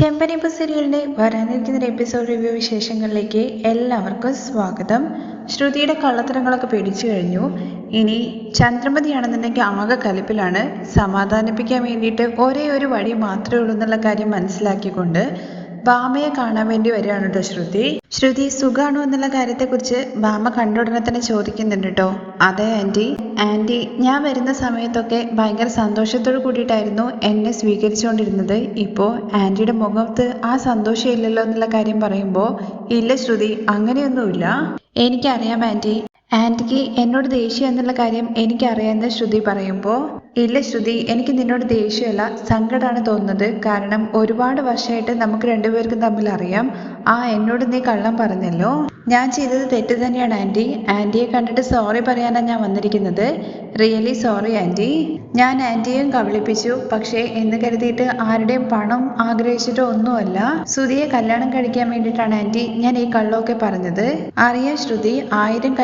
ചെമ്പനിപ്പ് സീരിയലിന്റെ വരാനിരിക്കുന്ന episode review വിശേഷങ്ങളിലേക്ക് എല്ലാവർക്കും സ്വാഗതം. ശ്രുതിയുടെ കള്ളത്തരങ്ങളൊക്കെ പിടിച്ചു കഴിഞ്ഞു. ഇനി ചന്ദ്രമതിയാണെന്നുണ്ടെങ്കിൽ ആകെ കലിപ്പിലാണ്. സമാധാനിപ്പിക്കാൻ വേണ്ടിയിട്ട് ഒരേ ഒരു വഴി മാത്രമേ ഉള്ളൂ എന്നുള്ള കാര്യം മനസ്സിലാക്കിക്കൊണ്ട് ബാമയെ കാണാൻ വേണ്ടി വരികയാണ് കേട്ടോ ശ്രുതി. ശ്രുതി സുഖാണോ എന്നുള്ള കാര്യത്തെക്കുറിച്ച് ബാമ കണ്ട ഉടനെ തന്നെ ചോദിക്കുന്നുണ്ട് കേട്ടോ അതെ ആന്റി ആന്റി ഞാൻ വരുന്ന സമയത്തൊക്കെ ഭയങ്കര സന്തോഷത്തോട് കൂടിയിട്ടായിരുന്നു എന്നെ സ്വീകരിച്ചുകൊണ്ടിരുന്നത്. ഇപ്പോൾ ആന്റിയുടെ മുഖത്ത് ആ സന്തോഷം ഇല്ലല്ലോ എന്നുള്ള കാര്യം പറയുമ്പോൾ ഇല്ല ശ്രുതി അങ്ങനെയൊന്നുമില്ല. എനിക്കറിയാം ആന്റി ആന്റിക്ക് എന്നോട് ദേഷ്യം എന്നുള്ള കാര്യം എനിക്കറിയാമെന്ന് ശ്രുതി പറയുമ്പോൾ ഇല്ല ശ്രുതി എനിക്ക് നിന്നോട് ദേഷ്യമല്ല സങ്കടമാണ് തോന്നുന്നത്. കാരണം ഒരുപാട് വർഷമായിട്ട് നമുക്ക് രണ്ടുപേർക്കും തമ്മിൽ അറിയാം. ആ എന്നോട് നീ കള്ളം പറഞ്ഞല്ലോ? ഞാൻ ചെയ്തത് തെറ്റ് തന്നെയാണ് ആന്റി. ആന്റിയെ കണ്ടിട്ട് സോറി പറയാനാണ് ഞാൻ വന്നിരിക്കുന്നത്. Really sorry aunty. ഞാൻ ആന്റിയെയും കബളിപ്പിച്ചു. പക്ഷേ എന്ന് കരുതിയിട്ട് ആരുടെയും പണം ആഗ്രഹിച്ചിട്ടോ ഒന്നുമല്ല. ശ്രുതിയെ കല്യാണം കഴിക്കാൻ വേണ്ടിയിട്ടാണ് ആന്റി ഞാൻ ഈ കള്ളമൊക്കെ പറഞ്ഞത്. അറിയാം ശ്രുതി ആയിരം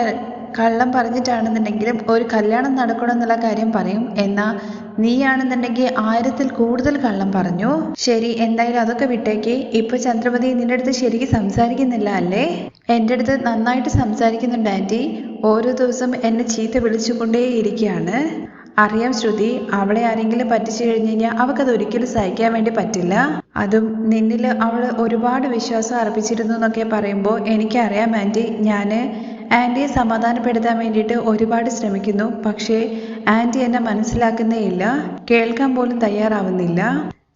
കള്ളം പറഞ്ഞിട്ടാണെന്നുണ്ടെങ്കിലും ഒരു കല്യാണം നടക്കണം എന്നുള്ള കാര്യം പറയും. എന്നാൽ നീയാണെന്നുണ്ടെങ്കിൽ ആയിരത്തിൽ കൂടുതൽ കള്ളം പറഞ്ഞു. ശരി എന്തായാലും അതൊക്കെ വിട്ടേക്ക്. ഇപ്പൊ ചന്ദ്രമതി നിന്റെ അടുത്ത് ശരിക്ക് സംസാരിക്കുന്നില്ല അല്ലേ? എന്റെ അടുത്ത് നന്നായിട്ട് സംസാരിക്കുന്നുണ്ട് ആന്റി ഓരോ ദിവസം എന്നെ ചീത്ത വിളിച്ചുകൊണ്ടേ വിളിച്ചുകൊണ്ടേയിരിക്കുകയാണ് അറിയാം ശ്രുതി അവളെ ആരെങ്കിലും പറ്റിച്ചു കഴിഞ്ഞു കഴിഞ്ഞാൽ അവൾക്കത് ഒരിക്കലും സഹിക്കാൻ വേണ്ടി പറ്റില്ല. അതും നിന്നിൽ അവൾ ഒരുപാട് വിശ്വാസം അർപ്പിച്ചിരുന്നു എന്നൊക്കെ പറയുമ്പോൾ എനിക്കറിയാം ആന്റി ഞാൻ ആന്റിയെ സമാധാനപ്പെടുത്താൻ വേണ്ടിയിട്ട് ഒരുപാട് ശ്രമിക്കുന്നു. പക്ഷേ ആന്റി എന്നെ മനസ്സിലാക്കുന്നേ ഇല്ല കേൾക്കാൻ പോലും തയ്യാറാവുന്നില്ല.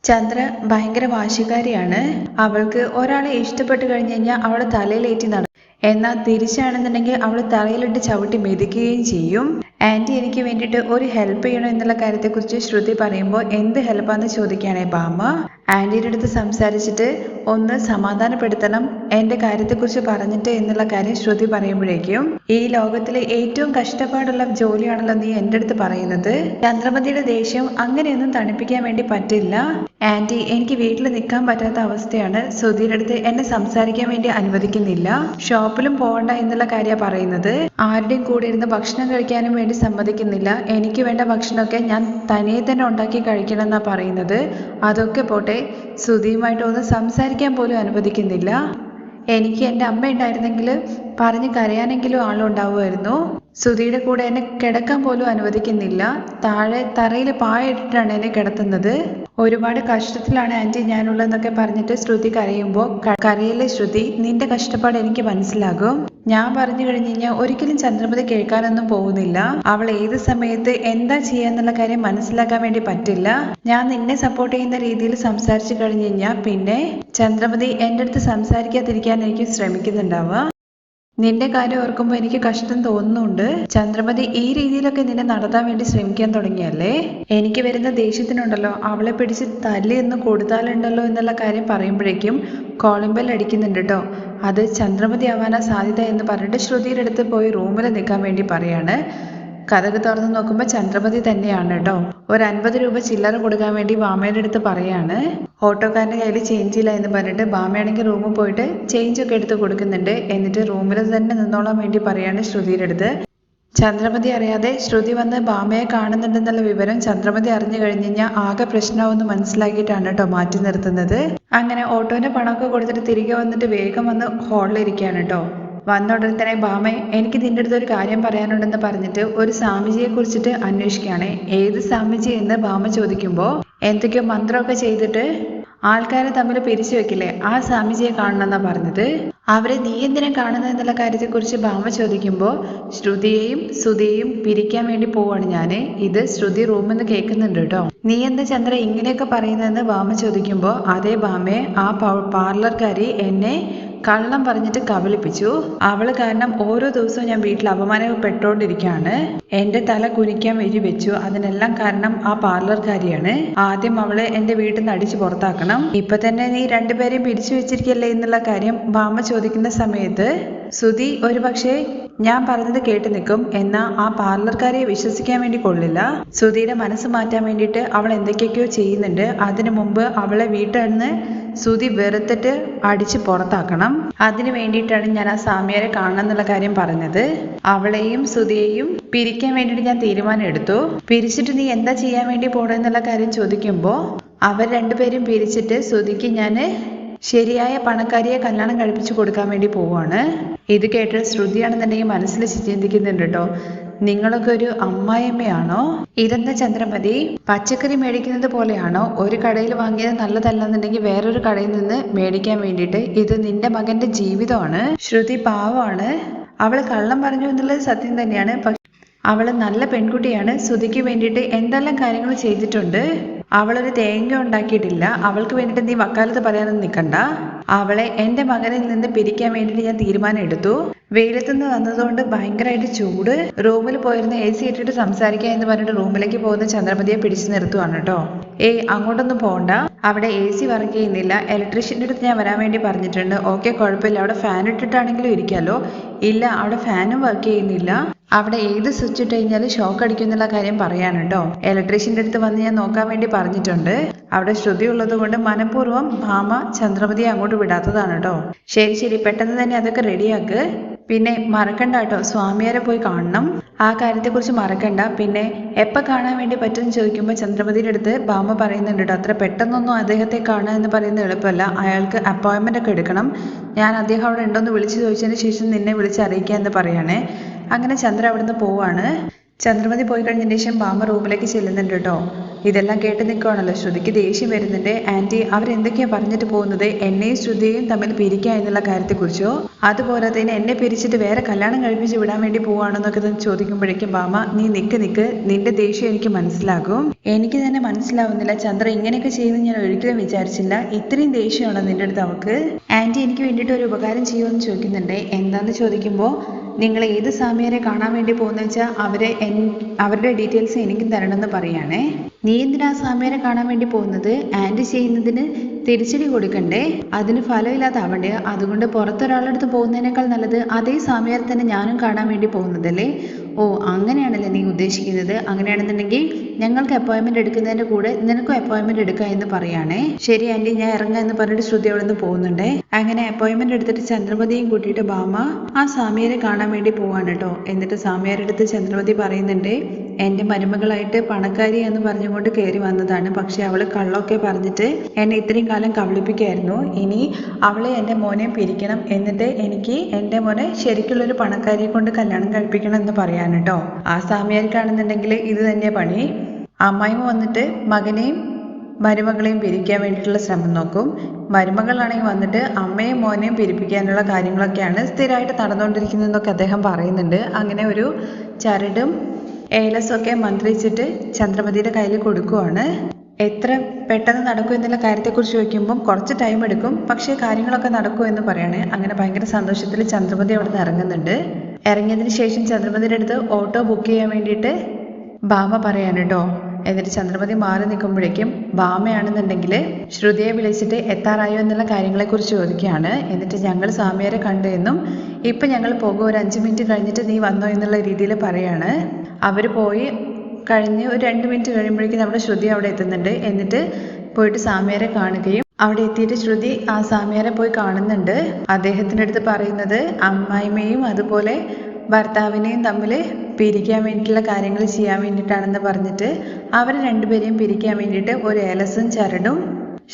ചന്ദ്ര ഭയങ്കര വാശിക്കാരിയാണ്. അവൾക്ക് ഒരാളെ ഇഷ്ടപ്പെട്ട് കഴിഞ്ഞു കഴിഞ്ഞാൽ അവളെ തലയിലേറ്റി നട എന്നാൽ തിരിച്ചാണെന്നുണ്ടെങ്കിൽ അവൾ തലയിലിട്ട് ചവിട്ടി മെതിക്കുകയും ചെയ്യും. ആന്റി എനിക്ക് വേണ്ടിയിട്ട് ഒരു ഹെൽപ്പ് ചെയ്യണം എന്നുള്ള കാര്യത്തെക്കുറിച്ച് ശ്രുതി പറയുമ്പോൾ എന്ത് ഹെൽപ്പാന്ന് ചോദിക്കുകയാണേ ബാമ ആന്റിയുടെ അടുത്ത് സംസാരിച്ചിട്ട് ഒന്ന് സമാധാനപ്പെടുത്തണം എന്റെ കാര്യത്തെക്കുറിച്ച് പറഞ്ഞിട്ട് എന്നുള്ള കാര്യം ശ്രുതി പറയുമ്പോഴേക്കും ഈ ലോകത്തിലെ ഏറ്റവും കഷ്ടപ്പാടുള്ള ജോലിയാണല്ലോ നീ എന്റെ അടുത്ത് പറയുന്നത്. ചന്ദ്രമതിയുടെ ദേഷ്യം അങ്ങനെയൊന്നും തണുപ്പിക്കാൻ വേണ്ടി പറ്റില്ല. ആന്റി എനിക്ക് വീട്ടിൽ നിൽക്കാൻ പറ്റാത്ത അവസ്ഥയാണ് ശ്രുതിയുടെ അടുത്ത് എന്നെ സംസാരിക്കാൻ വേണ്ടി അനുവദിക്കുന്നില്ല. ഷോപ്പിലും പോകണ്ട എന്നുള്ള കാര്യമാണ് പറയുന്നത്. ആരുടെയും കൂടെ ഇരുന്ന് ഭക്ഷണം കഴിക്കാനും സമ്മതിക്കുന്നില്ല. എനിക്ക് വേണ്ട ഭക്ഷണമൊക്കെ ഞാൻ തനിയെ തന്നെ ഉണ്ടാക്കി കഴിക്കണം പറയുന്നത്. അതൊക്കെ പോട്ടെ ശ്രുതിയുമായിട്ട് ഒന്ന് സംസാരിക്കാൻ പോലും അനുവദിക്കുന്നില്ല. എനിക്ക് എന്റെ അമ്മ ഉണ്ടായിരുന്നെങ്കിൽ പറഞ്ഞ് കരയാനെങ്കിലും ആളുണ്ടാവുമായിരുന്നു സുധിയുടെ കൂടെ എന്നെ കിടക്കാൻ പോലും അനുവദിക്കുന്നില്ല. താഴെ തറയിൽ പായ ഇട്ടിട്ടാണ് എന്നെ കിടത്തുന്നത്. ഒരുപാട് കഷ്ടത്തിലാണ് ആന്റി ഞാനുള്ളതെന്നൊക്കെ പറഞ്ഞിട്ട് ശ്രുതി കരയുമ്പോൾ കരയിലെ ശ്രുതി? നിന്റെ കഷ്ടപ്പാട് എനിക്ക് മനസ്സിലാകും. ഞാൻ പറഞ്ഞു കഴിഞ്ഞു കഴിഞ്ഞാൽ ഒരിക്കലും ചന്ദ്രമതി കേൾക്കാനൊന്നും പോകുന്നില്ല. അവൾ ഏത് സമയത്ത് എന്താ ചെയ്യാന്നുള്ള കാര്യം മനസ്സിലാക്കാൻ വേണ്ടി പറ്റില്ല. ഞാൻ നിന്നെ സപ്പോർട്ട് ചെയ്യുന്ന രീതിയിൽ സംസാരിച്ചു കഴിഞ്ഞു കഴിഞ്ഞാൽ പിന്നെ ചന്ദ്രമതി എന്റെ അടുത്ത് സംസാരിക്കാതിരിക്കാൻ എനിക്ക് ശ്രമിക്കുന്നുണ്ടാവുക. നിന്റെ കാര്യം ഓർക്കുമ്പോൾ എനിക്ക് കഷ്ടം തോന്നുന്നുണ്ട്. ചന്ദ്രമതി ഈ രീതിയിലൊക്കെ നിന്നെ നടത്താൻ വേണ്ടി ശ്രമിക്കാൻ തുടങ്ങിയല്ലേ? എനിക്ക് വരുന്ന ദേഷ്യത്തിനുണ്ടല്ലോ. അവളെ പിടിച്ച് തല്ലി എന്ന് കൊടുത്താലുണ്ടല്ലോ എന്നുള്ള കാര്യം പറയുമ്പോഴേക്കും കോളിംഗ് ബെൽ അടിക്കുന്നുണ്ട് കേട്ടോ അത് ചന്ദ്രമതി ആവാനാ സാധ്യത എന്ന് പറഞ്ഞിട്ട് ശ്രുതിയുടെ അടുത്ത് പോയി റൂമിൽ നിൽക്കാൻ വേണ്ടി പറയാണ്. കഥക് തുറന്ന് നോക്കുമ്പോൾ ചന്ദ്രപതി തന്നെയാണ് കേട്ടോ ഒരു അൻപത് രൂപ ചില്ലറ കൊടുക്കാൻ വേണ്ടി ബാമയുടെ അടുത്ത് പറയാണ്. ഓട്ടോക്കാരന്റെ കയ്യിൽ ചേഞ്ച് ഇല്ല എന്ന് പറഞ്ഞിട്ട് ബാമയാണെങ്കിൽ റൂമിൽ പോയിട്ട് ചേഞ്ച് ഒക്കെ എടുത്ത് കൊടുക്കുന്നുണ്ട്. എന്നിട്ട് റൂമിൽ തന്നെ നിന്നോളാൻ വേണ്ടി പറയാണ് ശ്രുതിയുടെ അടുത്ത്. ചന്ദ്രമതി അറിയാതെ ശ്രുതി വന്ന് ബാമയെ കാണുന്നുണ്ടെന്നുള്ള വിവരം ചന്ദ്രമതി അറിഞ്ഞു കഴിഞ്ഞു കഴിഞ്ഞാൽ ആകെ പ്രശ്നമാവെന്ന് മനസ്സിലാക്കിയിട്ടാണ് കേട്ടോ മാറ്റി നിർത്തുന്നത്. അങ്ങനെ ഓട്ടോന്റെ പണമൊക്കെ കൊടുത്തിട്ട് തിരികെ വന്നിട്ട് വേഗം വന്ന് ഹോളിലിരിക്കുകയാണ് കേട്ടോ വന്ന ഉടനെ തന്നെ ഭാമ എനിക്ക് നിന്റെ അടുത്ത് ഒരു കാര്യം പറയാനുണ്ടെന്ന് പറഞ്ഞിട്ട് ഒരു സ്വാമിജിയെ കുറിച്ചിട്ട് അന്വേഷിക്കുകയാണ്. ഏത് സ്വാമിജി എന്ന് ഭാമ ചോദിക്കുമ്പോൾ എന്തൊക്കെയോ മന്ത്രമൊക്കെ ചെയ്തിട്ട് ആൾക്കാരെ തമ്മിൽ പിരിച്ചു വെക്കില്ലേ? ആ സ്വാമിജിയെ കാണണമെന്നാ പറഞ്ഞത്. അവരെ നീ എന്തിനാ കാണുന്നത് എന്നുള്ള കാര്യത്തെക്കുറിച്ച് ഭാമ ചോദിക്കുമ്പോൾ ശ്രുതിയെയും സുതിയെയും പിരിക്കാൻ വേണ്ടി പോവാണ് ഞാൻ ഇത് ശ്രുതി റൂമെന്ന് കേൾക്കുന്നുണ്ട് കേട്ടോ. നീ എന്താ ചന്ദ്ര ഇങ്ങനെയൊക്കെ പറയുന്നതെന്ന് ഭാമ ചോദിക്കുമ്പോൾ അതേ ഭാമയെ ആ പാർലർക്കാരി എന്നെ കള്ളം പറഞ്ഞിട്ട് കബളിപ്പിച്ചു. അവൾ കാരണം ഓരോ ദിവസവും ഞാൻ വീട്ടിൽ അപമാനപ്പെട്ടുകൊണ്ടിരിക്കുകയാണ് എന്റെ തല കുനിക്കാൻ വേണ്ടി വെച്ചു. അതിനെല്ലാം കാരണം ആ പാർലർക്കാരിയാണ്. ആദ്യം അവൾ എന്റെ വീട്ടിൽ നിന്ന് അടിച്ചു പുറത്താക്കണം. ഇപ്പൊ തന്നെ നീ രണ്ടുപേരെയും പിരിച്ചു വെച്ചിരിക്കല്ലേ എന്നുള്ള കാര്യം ബാമ ചോദിക്കുന്ന സമയത്ത് സുധി ഒരുപക്ഷെ ഞാൻ പറഞ്ഞത് കേട്ട് നിൽക്കും എന്നാ ആ പാർലർക്കാരെ വിശ്വസിക്കാൻ വേണ്ടി കൊള്ളില്ല. സുധിയുടെ മനസ്സ് മാറ്റാൻ വേണ്ടിയിട്ട് അവൾ എന്തൊക്കെയൊക്കെയോ ചെയ്യുന്നുണ്ട്. അതിനു മുമ്പ് അവളെ വീട്ടിൽ നിന്ന് സുധി വെറുത്തിട്ട് അടിച്ച് പുറത്താക്കണം. അതിനു വേണ്ടിയിട്ടാണ് ഞാൻ ആ സാമിയാരെ കാണണം എന്നുള്ള കാര്യം പറഞ്ഞത്. അവളെയും സുധിയെയും പിരിക്കാൻ വേണ്ടിയിട്ട് ഞാൻ തീരുമാനം എടുത്തു. പിരിച്ചിട്ട് നീ എന്താ ചെയ്യാൻ വേണ്ടി പോണെന്നുള്ള കാര്യം ചോദിക്കുമ്പോൾ അവർ രണ്ടുപേരും പിരിച്ചിട്ട് ശ്രുതിക്ക് ഞാൻ ശരിയായ പണക്കാരിയെ കല്യാണം കഴിപ്പിച്ചു കൊടുക്കാൻ വേണ്ടി പോവാണ്. ഇത് കേട്ട് ശ്രുതിയാണെന്നുണ്ടെങ്കിൽ മനസ്സിൽ ചിന്തിക്കുന്നുണ്ട് കേട്ടോ. നിങ്ങളൊക്കെ ഒരു അമ്മായിയമ്മയാണോ? ഇതെന്താ ചന്ദ്രമതി? പച്ചക്കറി മേടിക്കുന്നത് പോലെയാണോ? ഒരു കടയിൽ വാങ്ങിയത് നല്ലതല്ലെന്നുണ്ടെങ്കിൽ വേറൊരു കടയിൽ നിന്ന് മേടിക്കാൻ വേണ്ടിയിട്ട് ഇത് നിന്റെ മകന്റെ ജീവിതമാണ്. ശ്രുതി പാവമാണ്. അവൾ കള്ളം പറഞ്ഞു എന്നുള്ളത് സത്യം തന്നെയാണ്. അവൾ നല്ല പെൺകുട്ടിയാണ്. ശ്രുതിക്ക് വേണ്ടിയിട്ട് എന്തെല്ലാം കാര്യങ്ങൾ ചെയ്തിട്ടുണ്ട്? അവളൊരു തേങ്ങ ഉണ്ടാക്കിയിട്ടില്ല. അവൾക്ക് വേണ്ടിയിട്ട് നീ വക്കാലത്ത് പറയാനൊന്നും നിൽക്കണ്ട അവളെ എന്റെ മകനിൽ നിന്ന് പിരിക്കാൻ വേണ്ടിയിട്ട് ഞാൻ തീരുമാനം എടുത്തു. വെയിലത്തുനിന്ന് വന്നതുകൊണ്ട് ഭയങ്കരമായിട്ട് ചൂട്. റൂമിൽ പോയിരുന്ന എ സി ഇട്ടിട്ട് സംസാരിക്കുക എന്ന് പറഞ്ഞിട്ട് റൂമിലേക്ക് പോകുന്ന ചന്ദ്രമതിയെ പിടിച്ചു നിർത്തുവാണ് കേട്ടോ ഏയ് അങ്ങോട്ടൊന്നും പോകണ്ട അവിടെ എ സി വർക്ക് ചെയ്യുന്നില്ല. ഇലക്ട്രീഷ്യന്റെ അടുത്ത് ഞാൻ വരാൻ വേണ്ടി പറഞ്ഞിട്ടുണ്ട്. ഓക്കെ കുഴപ്പമില്ല. അവിടെ ഫാൻ ഇട്ടിട്ടാണെങ്കിലും ഇരിക്കാമല്ലോ ഇല്ല അവിടെ ഫാനും വർക്ക് ചെയ്യുന്നില്ല. അവിടെ ഏത് സ്വിച്ച് ഇട്ട് കഴിഞ്ഞാലും ഷോക്ക് അടിക്കും എന്നുള്ള കാര്യം പറയാനുണ്ടോ? ഇലക്ട്രീഷ്യന്റെ അടുത്ത് വന്ന് ഞാൻ നോക്കാൻ വേണ്ടി പറഞ്ഞിട്ടുണ്ട്. അവിടെ ശ്രുതി ഉള്ളത് കൊണ്ട് മനഃപൂർവം ഭാമ ചന്ദ്രമതിയെ അങ്ങോട്ട് വിടാത്തതാണ് കേട്ടോ ശരി ശരി പെട്ടെന്ന് തന്നെ അതൊക്കെ റെഡിയാക്ക് പിന്നെ മറക്കണ്ട കേട്ടോ സ്വാമിയാരെ പോയി കാണണം. ആ കാര്യത്തെക്കുറിച്ച് മറക്കണ്ട. പിന്നെ എപ്പോൾ കാണാൻ വേണ്ടി പറ്റുമെന്ന് ചോദിക്കുമ്പോൾ ചന്ദ്രമതിയുടെ അടുത്ത് ഭാമ പറയുന്നുണ്ട് കേട്ടോ അത്ര പെട്ടെന്നൊന്നും അദ്ദേഹത്തെ കാണുക എന്ന് പറയുന്നത് എളുപ്പമല്ല. അയാൾക്ക് അപ്പോയിൻമെന്റ് ഒക്കെ എടുക്കണം. ഞാൻ അദ്ദേഹം അവിടെ ഉണ്ടോ എന്ന് വിളിച്ച് ചോദിച്ചതിന് ശേഷം നിന്നെ വിളിച്ച് അറിയിക്കുക എന്ന് പറയണേ. അങ്ങനെ ചന്ദ്ര അവിടുന്ന് പോവാണ്. ചന്ദ്രമതി പോയി കഴിഞ്ഞതിന് ശേഷം ബാമ റൂമിലേക്ക് ചെല്ലുന്നുണ്ട് കേട്ടോ. ഇതെല്ലാം കേട്ട് നിൽക്കുവാണല്ലോ. ശ്രുതിക്ക് ദേഷ്യം വരുന്നുണ്ട്. ആന്റി അവരെന്തൊക്കെയാണ് പറഞ്ഞിട്ട് പോകുന്നത്? എന്നെയും ശ്രുതിയെയും തമ്മിൽ പിരിക്കുക എന്നുള്ള കാര്യത്തെക്കുറിച്ചോ? അതുപോലെ തന്നെ എന്നെ പിരിച്ചിട്ട് വേറെ കല്യാണം കഴിപ്പിച്ച് വിടാൻ വേണ്ടി പോവാണെന്നൊക്കെ ചോദിക്കുമ്പോഴേക്കും ബാമ നീ നിക്ക് നിക്ക്. നിന്റെ ദേഷ്യം എനിക്ക് മനസ്സിലാകും. എനിക്ക് തന്നെ മനസ്സിലാവുന്നില്ല. ചന്ദ്ര ഇങ്ങനെയൊക്കെ ചെയ്യുമെന്ന് ഞാൻ ഒരിക്കലും വിചാരിച്ചില്ല. ഇത്രയും ദേഷ്യമാണോ നിന്റെ അടുത്ത് അവൾക്ക്? ആന്റി എനിക്ക് വേണ്ടിയിട്ട് ഒരു ഉപകാരം ചെയ്യുമെന്ന് ചോദിക്കുന്നുണ്ട്. എന്താന്ന് ചോദിക്കുമ്പോൾ നിങ്ങൾ ഏത് സാമിയാരെ കാണാൻ വേണ്ടി പോകുന്നത് വെച്ചാൽ അവരെ അവരുടെ ഡീറ്റെയിൽസ് എനിക്കും തരണമെന്ന് പറയുകയാണേ നീ എന്തിനാ സ്വാമിയെ കാണാൻ വേണ്ടി പോകുന്നത് ആന്റി ചെയ്യുന്നതിന് തിരിച്ചടി കൊടുക്കണ്ടേ? അതിന് ഫലമില്ലാതാവണ്ടേ? അതുകൊണ്ട് പുറത്തൊരാളടുത്ത് പോകുന്നതിനേക്കാൾ നല്ലത് അതേ സ്വാമിയെ തന്നെ ഞാനും കാണാൻ വേണ്ടി പോകുന്നതല്ലേ? ഓ അങ്ങനെയാണല്ലേ നീ ഉദ്ദേശിക്കുന്നത്. അങ്ങനെയാണെന്നുണ്ടെങ്കിൽ ഞങ്ങൾക്ക് അപ്പോയിൻമെന്റ് എടുക്കുന്നതിന്റെ കൂടെ നിനക്കും അപ്പോയിൻമെന്റ് എടുക്കാം എന്ന് പറയുകയാണേ ശരി ആന്റി ഞാൻ ഇറങ്ങാം എന്ന് പറഞ്ഞിട്ട് ശ്രുതി അവിടെ നിന്ന് പോകുന്നുണ്ടേ. അങ്ങനെ അപ്പോയിൻമെന്റ് എടുത്തിട്ട് ചന്ദ്രമതിയും കൂട്ടിയിട്ട് ബാമ ആ സ്വാമിയെ കാണാൻ വേണ്ടി പോവാണ് കേട്ടോ. എന്നിട്ട് സ്വാമിയാരുടെ അടുത്ത് ചന്ദ്രമതി പറയുന്നുണ്ട് എന്റെ മരുമകളായിട്ട് പണക്കാരി എന്ന് പറഞ്ഞുകൊണ്ട് കയറി വന്നതാണ്. പക്ഷെ അവൾ കള്ളൊക്കെ പറഞ്ഞിട്ട് എന്നെ ഇത്രയും കാലം കബളിപ്പിക്കായിരുന്നു. ഇനി അവളെ എന്റെ മോനെ പിരിക്കണം എന്നിട്ട് എനിക്ക് എന്റെ മോനെ ശരിക്കുള്ളൊരു പണക്കാരിയെ കൊണ്ട് കല്യാണം കഴിപ്പിക്കണം എന്ന് പറയാൻ കേട്ടോ. ആ സാമിയാർക്കാണെന്നുണ്ടെങ്കിൽ ഇത് തന്നെ പണി. അമ്മായിമ്മ വന്നിട്ട് മകനെയും മരുമകളെയും പിരിക്കാൻ വേണ്ടിയിട്ടുള്ള ശ്രമം നോക്കും. മരുമകളാണെങ്കിൽ വന്നിട്ട് അമ്മയും മോനെയും പിരിപ്പിക്കാനുള്ള കാര്യങ്ങളൊക്കെയാണ് സ്ഥിരമായിട്ട് നടന്നുകൊണ്ടിരിക്കുന്നതെന്നൊക്കെ അദ്ദേഹം പറയുന്നുണ്ട്. അങ്ങനെ ഒരു ചരടും ഏലസൊക്കെ മന്ത്രിച്ചിട്ട് ചന്ദ്രമതിയുടെ കയ്യിൽ കൊടുക്കുവാണ്. എത്ര പെട്ടെന്ന് നടക്കും എന്നുള്ള കാര്യത്തെക്കുറിച്ച് ചോദിക്കുമ്പം കുറച്ച് ടൈം എടുക്കും. പക്ഷേ കാര്യങ്ങളൊക്കെ നടക്കും എന്ന് പറയാണ്. അങ്ങനെ ഭയങ്കര സന്തോഷത്തിൽ ചന്ദ്രമതി അവിടെ നിന്ന് ഇറങ്ങുന്നുണ്ട്. ഇറങ്ങിയതിന് ശേഷം ചന്ദ്രമതിയുടെ അടുത്ത് ഓട്ടോ ബുക്ക് ചെയ്യാൻ വേണ്ടിയിട്ട് ബാമ പറയാൻ കേട്ടോ എന്നിട്ട് ചന്ദ്രമതി മാറി നിൽക്കുമ്പോഴേക്കും ഭാമയാണെന്നുണ്ടെങ്കിൽ ശ്രുതിയെ വിളിച്ചിട്ട് എത്താറായോ എന്നുള്ള കാര്യങ്ങളെക്കുറിച്ച് ചോദിക്കുകയാണ്. എന്നിട്ട് ഞങ്ങൾ സ്വാമിയാരെ കണ്ടു എന്നും ഇപ്പം ഞങ്ങൾ പോകും ഒരു അഞ്ച് മിനിറ്റ് കഴിഞ്ഞിട്ട് നീ വന്നോ എന്നുള്ള രീതിയിൽ പറയാണ്. അവർ പോയി കഴിഞ്ഞ് ഒരു രണ്ട് മിനിറ്റ് കഴിയുമ്പോഴേക്കും നമ്മുടെ ശ്രുതി അവിടെ എത്തുന്നുണ്ട്. എന്നിട്ട് പോയിട്ട് സ്വാമിയാരെ കാണുകയും അവിടെ എത്തിയിട്ട് ശ്രുതി ആ സ്വാമിയാരെ പോയി കാണുന്നുണ്ട്. അദ്ദേഹത്തിന്റെ അടുത്ത് പറയുന്നത് അമ്മായിമ്മയും അതുപോലെ ഭർത്താവിനെയും തമ്മിൽ പിരിക്കാൻ വേണ്ടിയിട്ടുള്ള കാര്യങ്ങൾ ചെയ്യാൻ വേണ്ടിയിട്ടാണെന്ന് പറഞ്ഞിട്ട് അവർ രണ്ടുപേരെയും പിരിക്കാൻ വേണ്ടിയിട്ട് ഒരു ഏലസും ചരടും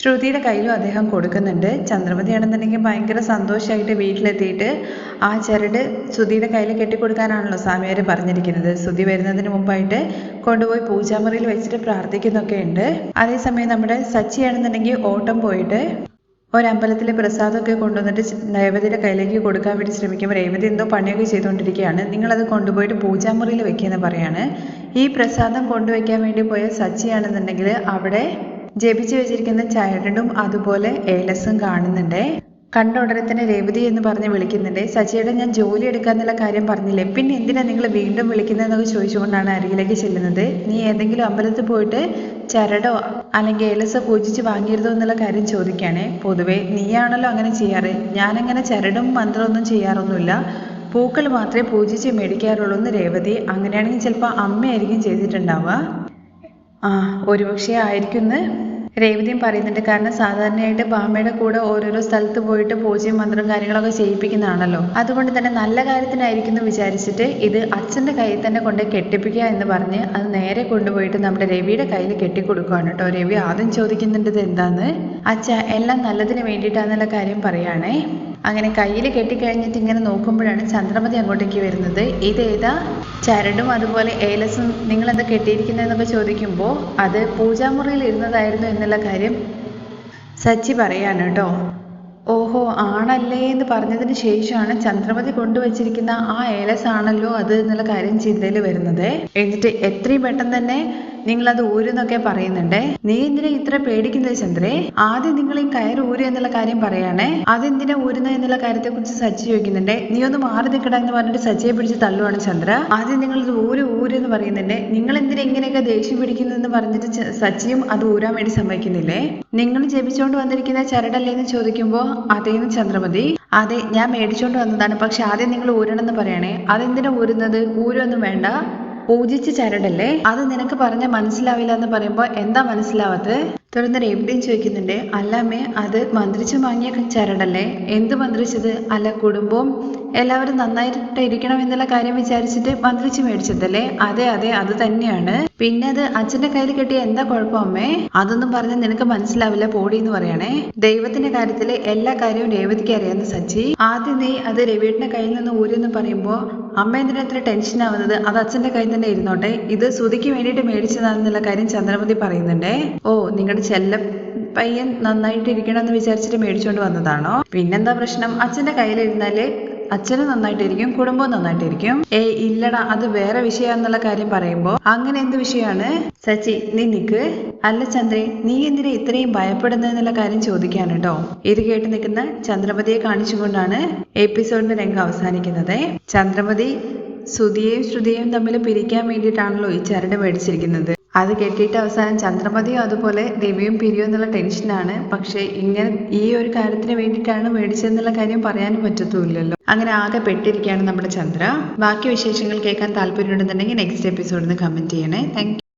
ശ്രുതിയുടെ കയ്യിലും അദ്ദേഹം കൊടുക്കുന്നുണ്ട്. ചന്ദ്രമതിയാണെന്നുണ്ടെങ്കിൽ ഭയങ്കര സന്തോഷമായിട്ട് വീട്ടിലെത്തിയിട്ട് ആ ചരട് ശ്രുതിയുടെ കയ്യിൽ കെട്ടിക്കൊടുക്കാനാണല്ലോ സ്വാമിയാർ പറഞ്ഞിരിക്കുന്നത്. ശ്രുതി വരുന്നതിന് മുമ്പായിട്ട് കൊണ്ടുപോയി പൂജാമുറിയിൽ വെച്ചിട്ട് പ്രാർത്ഥിക്കുന്നൊക്കെ ഉണ്ട് അതേസമയം നമ്മുടെ സച്ചിയാണെന്നുണ്ടെങ്കിൽ ഓട്ടം പോയിട്ട് ഒരമ്പലത്തിലെ പ്രസാദമൊക്കെ കൊണ്ടുവന്നിട്ട് രേവതിയുടെ കയ്യിലേക്ക് കൊടുക്കാൻ വേണ്ടി ശ്രമിക്കുമ്പോൾ രേവതി എന്തോ പണിയൊക്കെ ചെയ്തുകൊണ്ടിരിക്കുകയാണ്. നിങ്ങളത് കൊണ്ടുപോയിട്ട് പൂജാമുറിയിൽ വെക്കുകയെന്ന് പറയാണ്. ഈ പ്രസാദം കൊണ്ടുവയ്ക്കാൻ വേണ്ടി പോയ സച്ചിയാണെന്നുണ്ടെങ്കിൽ അവിടെ ജപിച്ച് വെച്ചിരിക്കുന്ന ചരടും അതുപോലെ ഏലസും കാണുന്നുണ്ട്. കണ്ട ഉടനെ തന്നെ രേവതി എന്ന് പറഞ്ഞ് വിളിക്കുന്നുണ്ട്. സച്ചിയുടെ ഞാൻ ജോലി എടുക്കാന്നുള്ള കാര്യം പറഞ്ഞില്ലേ? പിന്നെ എന്തിനാ നിങ്ങൾ വീണ്ടും വിളിക്കുന്നതെന്നൊക്കെ ചോദിച്ചുകൊണ്ടാണ് അരികിലേക്ക് ചെല്ലുന്നത്. നീ ഏതെങ്കിലും അമ്പലത്തിൽ പോയിട്ട് ചരടോ അല്ലെങ്കിൽ ഏലസോ പൂജിച്ച് വാങ്ങിയിരുന്നോ എന്നുള്ള കാര്യം ചോദിക്കുകയാണേ. പൊതുവേ നീയാണല്ലോ അങ്ങനെ ചെയ്യാറ്. ഞാനങ്ങനെ ചരടും മന്ത്രമൊന്നും ചെയ്യാറൊന്നുമില്ല. പൂക്കൾ മാത്രമേ പൂജിച്ച് മേടിക്കാറുള്ളൂ എന്ന് രേവതി അങ്ങനെയാണെങ്കിൽ ചിലപ്പോൾ അമ്മയായിരിക്കും ചെയ്തിട്ടുണ്ടാവുക. ആ ഒരുപക്ഷെ ആയിരിക്കുമെന്ന് രേവതിയും പറയുന്നുണ്ട് കാരണം സാധാരണയായിട്ട് ബാമയുടെ കൂടെ ഓരോരോ സ്ഥലത്ത് പോയിട്ട് പൂജയും മന്ത്രവും കാര്യങ്ങളൊക്കെ ചെയ്യിപ്പിക്കുന്നതാണല്ലോ. അതുകൊണ്ട് തന്നെ നല്ല കാര്യത്തിനായിരിക്കും എന്ന് വിചാരിച്ചിട്ട് ഇത് അച്ഛന്റെ കയ്യിൽ തന്നെ കൊണ്ട് കെട്ടിപ്പിക്കുക എന്ന് പറഞ്ഞ് അത് നേരെ കൊണ്ടുപോയിട്ട് നമ്മുടെ രവിയുടെ കയ്യിൽ കെട്ടിക്കൊടുക്കുകയാണ് കേട്ടോ. രവി ആദ്യം ചോദിക്കുന്നുണ്ട് ഇത് എന്താന്ന്? അച്ഛ എല്ലാം നല്ലതിന് വേണ്ടിയിട്ടാന്നുള്ള കാര്യം പറയുകയാണേ അങ്ങനെ കയ്യിൽ കെട്ടിക്കഴിഞ്ഞിട്ട് ഇങ്ങനെ നോക്കുമ്പോഴാണ് ചന്ദ്രമതി അങ്ങോട്ടേക്ക് വരുന്നത്. ഇതേതാ? ചരടും അതുപോലെ ഏലസും നിങ്ങളെന്താ കെട്ടിയിരിക്കുന്നതെന്നൊക്കെ ചോദിക്കുമ്പോൾ അത് പൂജാമുറിയിൽ ഇരുന്നതായിരുന്നു എന്നുള്ള കാര്യം സച്ചി പറയാണ് കേട്ടോ. ഓഹോ ആണല്ലേ എന്ന് പറഞ്ഞതിന് ശേഷമാണ് ചന്ദ്രമതി കൊണ്ടുവച്ചിരിക്കുന്ന ആ ഏലസ് ആണല്ലോ അത് എന്നുള്ള കാര്യം ചിന്തയിൽ വരുന്നത്. എന്നിട്ട് എത്രയും പെട്ടെന്ന് തന്നെ നിങ്ങൾ അത് ഊരെന്നൊക്കെ പറയുന്നുണ്ട്. നീ എന്തിനാ ഇത്ര പേടിക്കുന്നത് ചന്ദ്രേ? ആദ്യം നിങ്ങൾ ഈ കയർ ഊരു എന്നുള്ള കാര്യം പറയാണേ. അതെന്തിനാ ഊരുന്നത് എന്നുള്ള കാര്യത്തെ കുറിച്ച് സച്ചി ചോദിക്കുന്നുണ്ട്. നീ ഒന്ന് മാറി നിൽക്കടാ എന്ന് പറഞ്ഞിട്ട് സച്ചിയെ പിടിച്ച് തള്ളുവാണ് ചന്ദ്ര. ആദ്യം നിങ്ങൾ ഇത് ഊര് ഊര് എന്ന് പറയുന്നുണ്ട്. നിങ്ങൾ എന്തിനാ ഇങ്ങനെയൊക്കെ ദേഷ്യം പിടിക്കുന്നതെന്ന് പറഞ്ഞിട്ട് സച്ചിയും അത് ഊരാൻ വേണ്ടി സമ്മതിക്കുന്നില്ലേ? നിങ്ങൾ ജപിച്ചുകൊണ്ട് വന്നിരിക്കുന്ന ചരടല്ലേ എന്ന് ചോദിക്കുമ്പോൾ അതേന്ന് ചന്ദ്രമതി അതെ ഞാൻ മേടിച്ചോണ്ട് വന്നതാണ്. പക്ഷെ ആദ്യം നിങ്ങൾ ഊരണം എന്ന് പറയണേ. അതെന്തിനാ ഊരുന്നത്? ഊരൊന്നും വേണ്ട. പൂജിച്ച ചരടല്ലേ അത് നിനക്ക് പറഞ്ഞാൽ മനസ്സിലാവില്ല എന്ന് പറയുമ്പോൾ എന്താ മനസ്സിലാവാത്തത്? തുടർന്ന് രേവതിയും ചോദിക്കുന്നുണ്ട് അല്ലാമേ അത് മന്ത്രിച്ച് വാങ്ങിയ ചരടല്ലേ എന്ത് മന്ത്രിച്ചത്? അല്ല കുടുംബവും എല്ലാവരും നന്നായിട്ട് ഇരിക്കണം എന്നുള്ള കാര്യം വിചാരിച്ചിട്ട് മന്ത്രിച്ച് മേടിച്ചതല്ലേ? അതെ അതെ അത് തന്നെയാണ്. പിന്നെ അത് അച്ഛന്റെ കയ്യിൽ കിട്ടിയ എന്താ കുഴപ്പം അമ്മേ? അതൊന്നും പറഞ്ഞാൽ നിനക്ക് മനസ്സിലാവില്ല പോടി എന്ന് പറയണേ. ദൈവത്തിന്റെ കാര്യത്തിൽ എല്ലാ കാര്യവും രേവതിക്ക് അറിയാവുന്ന സച്ചി. ആദ്യം നീ അത് രവിയുടെ കയ്യിൽ നിന്ന് ഊരി എന്ന് പറയുമ്പോൾ അമ്മ എന്തിനാ ടെൻഷൻ ആവുന്നത്. അത് അച്ഛന്റെ കയ്യിൽ തന്നെ ഇരുന്നോട്ടെ. ഇത് സുധിക്ക് വേണ്ടിയിട്ട് മേടിച്ചതാണെന്നുള്ള കാര്യം ചന്ദ്രമതി പറയുന്നുണ്ടേ. ഓ നിങ്ങളുടെ ചെല്ല പയ്യൻ നന്നായിട്ട് ഇരിക്കണം എന്ന് വിചാരിച്ചിട്ട് മേടിച്ചോണ്ട് വന്നതാണോ? പിന്നെന്താ പ്രശ്നം? അച്ഛന്റെ കയ്യിലിരുന്നാൽ അച്ഛനും നന്നായിട്ടിരിക്കും കുടുംബവും നന്നായിട്ടിരിക്കും. ഏ ഇല്ലടാ അത് വേറെ വിഷയാന്നുള്ള കാര്യം പറയുമ്പോ അങ്ങനെ എന്ത് വിഷയമാണ്? സച്ചി നീ നിക്ക്. അല്ല ചന്ദ്രേ നീ എന്തിനാ ഇത്രയും ഭയപ്പെടുന്നതെന്നുള്ള കാര്യം ചോദിക്കാൻ കേട്ടോ. ഇത് കേട്ട് നിൽക്കുന്ന ചന്ദ്രമതിയെ കാണിച്ചുകൊണ്ടാണ് എപ്പിസോഡിന്റെ രംഗം അവസാനിക്കുന്നത്. ചന്ദ്രമതി ശ്രുതിയെയും ശ്രുതിയെയും തമ്മിൽ പിരിക്കാൻ വേണ്ടിയിട്ടാണല്ലോ ഈ ചരട് മേടിച്ചിരിക്കുന്നത്. അത് കെട്ടിയിട്ട് അവസാനം ചന്ദ്രമതിയും അതുപോലെ ദേവിയും പിരിയോ എന്നുള്ള ടെൻഷനാണ് പക്ഷേ ഇങ്ങനെ ഈ ഒരു കാര്യത്തിന് വേണ്ടിയിട്ടാണ് മേടിച്ചതെന്നുള്ള കാര്യം പറയാനും പറ്റത്തുമില്ലല്ലോ. അങ്ങനെ ആകെ പെട്ടിരിക്കുകയാണ് നമ്മുടെ ചന്ദ്ര. ബാക്കി വിശേഷങ്ങൾ കേൾക്കാൻ താല്പര്യമുണ്ടെന്നുണ്ടെങ്കിൽ നെക്സ്റ്റ് എപ്പിസോഡിൽ നിന്ന് കമന്റ് ചെയ്യണേ. താങ്ക്